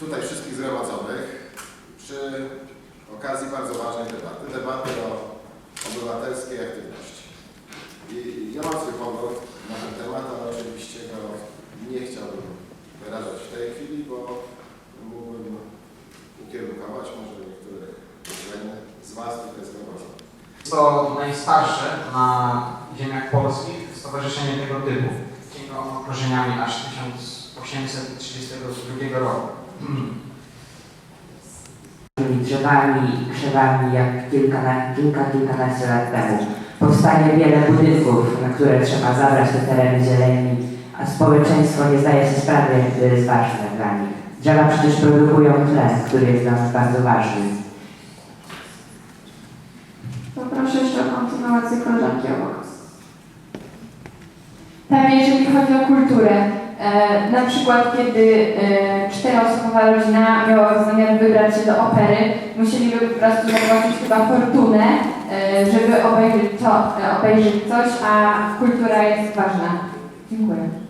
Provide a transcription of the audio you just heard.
tutaj wszystkich zgromadzonych przy okazji bardzo ważnej debaty, debaty o obywatelskiej aktywności. I ja mam swój pogląd na ten temat, ale oczywiście go nie chciałbym wyrażać w tej chwili, bo mógłbym ukierunkować może niektórych z Was tutaj zgromadzonych. Jest to najstarsze na ziemiach polskich stowarzyszenie tego typu. Jego korzeniami aż 1832 roku. tymi drzewami i krzewami jak kilka, kilka, kilkanaście lat temu. Powstaje wiele budynków, na które trzeba zabrać te tereny zieleni, a społeczeństwo nie zdaje sobie sprawy, jak to jest ważne dla nich. Drzewa przecież produkują tlen, który jest dla nas bardzo ważny. Poproszę jeszcze o kontynuację koleżanki obok. Tak, jeżeli chodzi o kulturę, na przykład kiedy e, czteroosobowa rodzina miała zamiar wybrać się do opery, musieliby po prostu zapłacić chyba fortunę, e, żeby obejrzeć, to, e, obejrzeć coś, a kultura jest ważna. Dziękuję.